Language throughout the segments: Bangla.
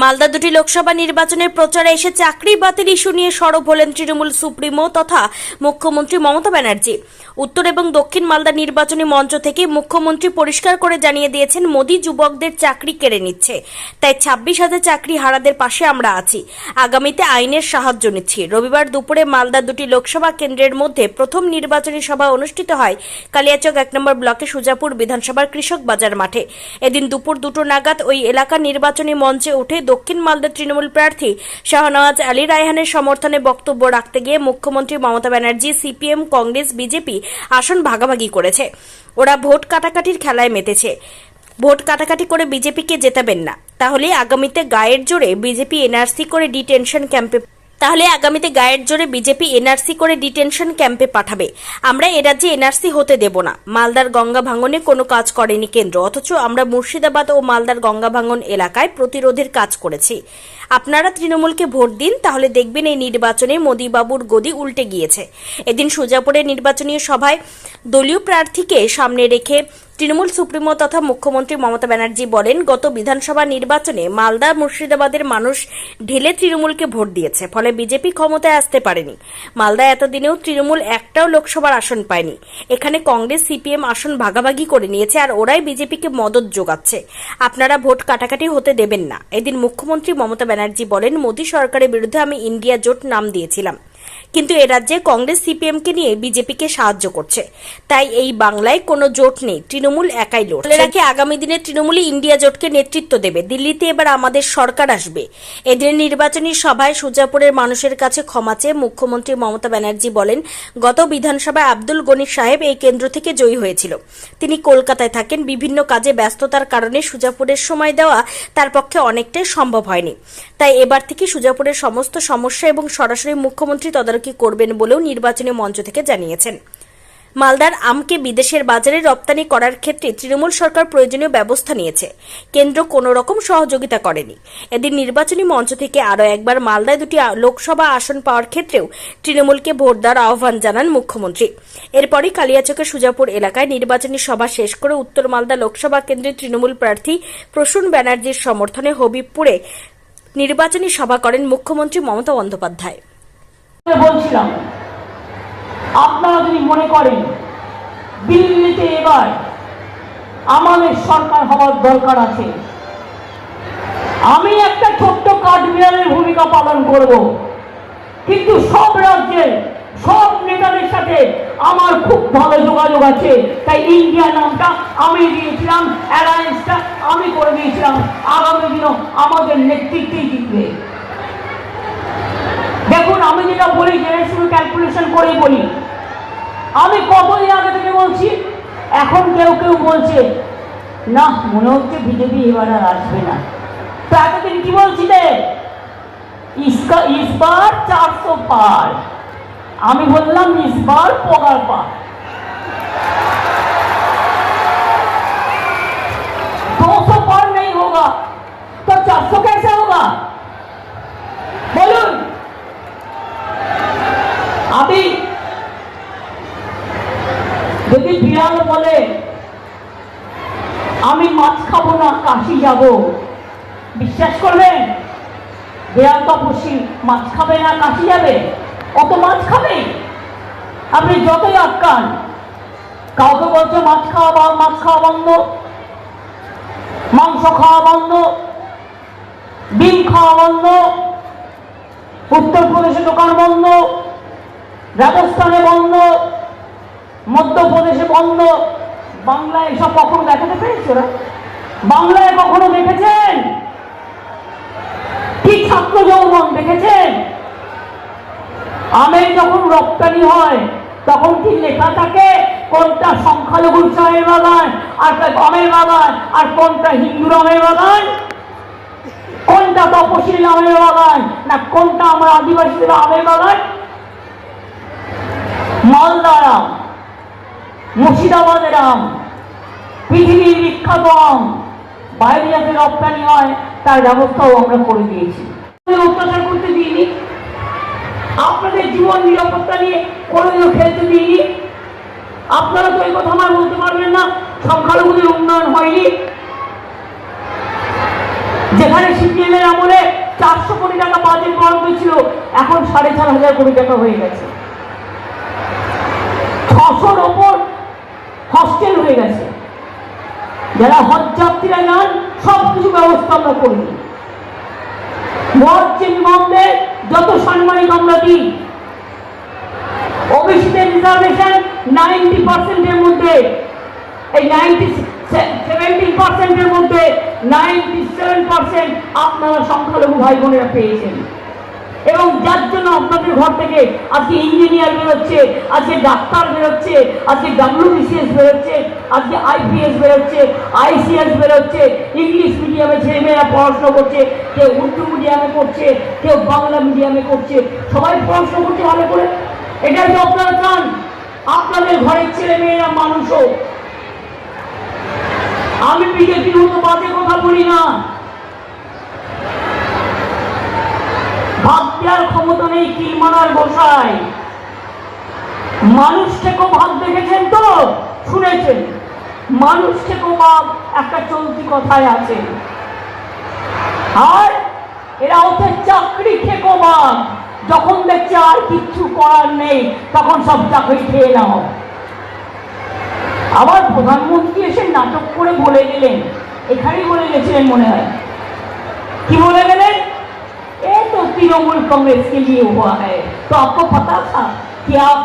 মালদা দুটি লোকসভা নির্বাচনের প্রচারে এসে চাকরি বাতিল ইস্যু নিয়ে সরব হলেন তৃণমূল সুপ্রিমো তথা মুখ্যমন্ত্রী মমতা ব্যানার্জি। উত্তর এবং দক্ষিণ মালদা নির্বাচনী মঞ্চ থেকে মুখ্যমন্ত্রী পরিষ্কার করে জানিয়ে দিয়েছেন, মোদী যুবকদের চাকরি কেড়ে নিচ্ছে। তাই ছাব্বিশ হাজার চাকরি হারাদের পাশে আমরা আছি। আগামীতে আইনের সাহায্য নিচ্ছি। রবিবার দুপুরে মালদা দুটি লোকসভা কেন্দ্রের মধ্যে প্রথম নির্বাচনী সভা অনুষ্ঠিত হয় কালিয়াচক এক নম্বর ব্লকে সুজাপুর বিধানসভার কৃষক বাজার মাঠে। এদিন দুপুর দুটো নাগাদ ওই এলাকার নির্বাচনী মঞ্চে উঠে দক্ষিণ মালদা তৃণমূল প্রার্থী শাহনওয়াজ আলী রায়হানের সমর্থনে বক্তব্য রাখতে গিয়ে মুখ্যমন্ত্রী মমতা ব্যানার্জি, সিপিএম, কংগ্রেস, বিজেপি আসন ভাগাভাগি করেছে। ওরা ভোট কাটাকাটির খেলায় মেতেছে। ভোট কাটাকাটি করে বিজেপিকে জেতাবেন না। তাহলে আগামীতে গায়ের জোরে বিজেপি এনআরসি করে ডিটেনশন ক্যাম্পে তাহলে আগামীতে গায়ের জোরে বিজেপি এনআরসি করে ডিটেনশন ক্যাম্পে পাঠাবে। আমরা এ রাজ্যে এনআরসি হতে দেব না। মালদার গঙ্গা ভাঙনে কোনো কাজ করেনি কেন্দ্র, অথচ আমরা মুর্শিদাবাদ ও মালদার গঙ্গা ভাঙন এলাকায় প্রতিরোধের কাজ করেছি। আপনারা তৃণমূলকে ভোট দিন, তাহলে দেখবেন এই নির্বাচনে মোদীবাবুর গদি উল্টে গিয়েছে। এদিন সুজাপুরে নির্বাচনী সভায় দলীয় প্রার্থীকে সামনে রেখে তৃণমূল সুপ্রিমো তথা মুখ্যমন্ত্রী মমতা ব্যানার্জি বলেন, গত বিধানসভা নির্বাচনে মালদা, মুর্শিদাবাদের মানুষ ঢেলে তৃণমূলকে ভোট দিয়েছে, ফলে বিজেপি ক্ষমতায় আসতে পারেনি। মালদা এতদিনেও তৃণমূল একটাও লোকসভার আসন পায়নি। এখানে কংগ্রেস, সিপিএম আসন ভাগাভাগি করে নিয়েছে আর ওরাই বিজেপিকে মদত যোগাচ্ছে। আপনারা ভোট কাটাকাটি হতে দেবেন না। এদিন মুখ্যমন্ত্রী মমতা ব্যানার্জি বলেন, মোদী সরকারের বিরুদ্ধে আমি ইন্ডিয়া জোট নাম দিয়েছিলাম। কিন্তু এ রাজ্যে কংগ্রেস সিপিএমকে নিয়ে বিজেপিকে সাহায্য করছে। তাই এই বাংলায় কোনো জোট নেই, তৃণমূল একাই লোট বলে রাখি, আগামী দিনে তৃণমূলই ইন্ডিয়া জোটকে নেতৃত্ব দেবে। দিল্লিতে এবার আমাদের সরকার আসবে। এদিনের নির্বাচনী সভায় সুজাপুরের মানুষের কাছে ক্ষমা চেয়ে মুখ্যমন্ত্রী মমতা ব্যানার্জি বলেন, গত বিধানসভায় আব্দুল গনি সাহেব এই কেন্দ্র থেকে জয়ী হয়েছিল। তিনি কলকাতায় থাকেন, বিভিন্ন কাজে ব্যস্ততার কারণে সুজাপুরের সময় দেওয়া তার পক্ষে অনেকটাই সম্ভব হয়নি। তাই এবার থেকে সুজাপুরের সমস্ত সমস্যা এবং সরাসরি মুখ্যমন্ত্রী তদারকি করবেন বলেও নির্বাচনী মঞ্চ থেকে জানিয়েছেন। মালদার আমকে বিদেশের বাজারে রপ্তানি করার ক্ষেত্রে তৃণমূল সরকার প্রয়োজনীয় ব্যবস্থা নিয়েছে। কেন্দ্র কোনো রকম সহযোগিতা করেনি। এদিন নির্বাচনী মঞ্চ থেকে আরও একবার মালদায় দুটি লোকসভা আসন পাওয়ার ক্ষেত্রেও তৃণমূলকে ভোট দেওয়ার আহ্বান জানান মুখ্যমন্ত্রী। এরপরই কালিয়াচকের সুজাপুর এলাকায় নির্বাচনী সভা শেষ করে উত্তর মালদা লোকসভা কেন্দ্রের তৃণমূল প্রার্থী প্রসূন ব্যানার্জির সমর্থনে হবিবপুরে নির্বাচনী সভা করেন মুখ্যমন্ত্রী মমতা বন্দ্যোপাধ্যায়। বলছিলাম, আপনারা যদি মনে করেন দিল্লিতে এবার আমাদের সরকার হওয়ার দরকার আছে, আমি একটা ছোট্ট কাঠবিড়ালের ভূমিকা পালন করব, কিন্তু সব রাজ্যে সব নেতাদের সাথে আমার খুব ভালো যোগাযোগ আছে, তাই ইন্ডিয়া নামটা আমি দিয়েছিলাম, অ্যালায়েন্সটা আমি করে দিয়েছিলাম, আগামী দিনও আমাদের নেতৃত্বেই জিতবে। দেখুন, আমি যেটা বলি জেনে শুধু ক্যালকুলেশন করেই বলি। আমি কতদিন আগে থেকে বলছি? এখন কেউ কেউ বলছে, না, মনে হচ্ছে বিজেপি এবার আর আসবে না। তো এতদিন কি বলছিলে? ইসকা, ইসবার চারশো পার। আমি বললাম, ইসবার পগার পার। যদি বিড়াল বলে, আমি মাছ খাব না, কাশি যাব। বিশ্বাস করবেন? বিড়াল তো অবশ্যই মাছ খাবে না, কাশি যাবে? অত মাছ খাবে। আপনি যতই আটকান, কাউকে বলছে, মাছ খাওয়া বা মাছ খাওয়া বন্ধ। মাংস খাওয়া বন্ধ। ডিম খাওয়া বন্ধ। উত্তরপ্রদেশে দোকান বন্ধ। রাজস্থানে বন্ধ। মধ্যপ্রদেশে বন্ধ। বাংলায় এসব কখনো দেখাতে পেরেছে ওরা? বাংলায় কখনো দেখেছেন? কি ছাত্র যৌবন দেখেছেন? আমের যখন রপ্তানি হয়, তখন কি লেখা থাকে? কোনটা সংখ্যালঘু চায়ের বাগান, আর গমের বাগান, আর কোনটা হিন্দুর আমের বাগান? কোনটা তপশিল আমের বাগান, না কোনটা আমার আদিবাসীদের আমের বাগান? মালদার মুর্শিদাবাদের আম পৃথিবীর বিখ্যাত আম বাইরে যাতে রপ্তানি হয়, তার ব্যবস্থাও আমরা করে দিয়েছি। অত্যাচার করতে দিইনি। আপনাদের জীবন নিরাপত্তা নিয়ে কোনোদিনও খেলতে দিইনি। আপনারা তো এই কথা আমার বলতে পারবেন না, সংখ্যালঘুদের উন্নয়ন হয়নি। যেখানে সিপিএম এর আমলে চারশো কোটি টাকা বাজেট বরাদ্দ ছিল, এখন সাড়ে চার হাজার কোটি টাকা হয়ে গেছে। ছশোর ওপর হস্টেল হয়ে গেছে। যারা হজ যাত্রীরা যান সব কিছু ব্যবস্থা আমরা করে ইমামদের যত সম্মানিত আমরা দিই ওবিসিদের রিজার্ভেশন নাইনটি পার্সেন্টের মধ্যে, এই নাইনটি সেভেন্টি পার্সেন্টের মধ্যে নাইনটি সেভেন পার্সেন্ট আপনারা সংখ্যালঘু ভাই বোনেরা পেয়েছেন। এবং যার জন্য আপনাদের ঘর থেকে আজকে ইঞ্জিনিয়ার বেরোচ্ছে, আজকে ডাক্তার বেরোচ্ছে, আজকে ডাব্লিউবিসিএস বেরোচ্ছে, আজকে আইপিএস বেরোচ্ছে আইসিএস বেরোচ্ছে ইংলিশ মিডিয়ামে ছেলেমেয়েরা পড়াশোনা করছে, কেউ উর্দু মিডিয়ামে করছে কেউ বাংলা মিডিয়ামে করছে, সবাই পড়াশোনা করছে ভালো করে। এটাই তো আপনারা চান। আপনাদের ঘরের ছেলে মেয়েরা মানুষ হোক আমি বিজেপির মতো বাজে কথা বলি না ভাব দেওয়ার ক্ষমতা নেই কিল মারার বসায় মানুষ থেকেও ভাব দেখেছেন তো? শুনেছেন। মানুষ থেকেও ভাব একটা চলতি কথায় আছে। আর এরা হচ্ছে চাকরি খেকো ভাব যখন দেখছে আর কিচ্ছু করার নেই, তখন সব চাকরি খেয়ে নাও। আবার প্রধানমন্ত্রী এসে নাটক করে বলে গেলেন এখানেই বলে গেছিলেন মনে হয়। কি বলে গেলেন? ये तो तृणमूल कांग्रेस के लिए हुआ है तो आपको पता था कि आप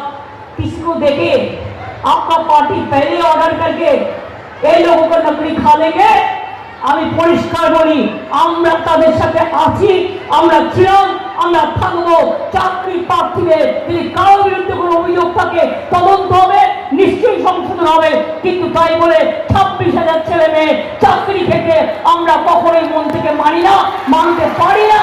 किसी को देखे आपका पार्टी पहले ऑर्डर करके এই লোগों को नकली खा लेंगे আমি পরিষ্কার বলি আমরা তাদের সাথে আছি আমরা ছিলাম আমরা থাকবো চাকরি প্রার্থীদের যদি কারোর বিরুদ্ধে কোনো অভিযোগ থাকে তদন্ত হবে নিশ্চয়ই সংশোধন হবে কিন্তু তাই বলে ছাব্বিশ হাজার ছেলে মেয়ে চাকরি থেকে আমরা কখনোই মন থেকে মানি না মানতে পারি না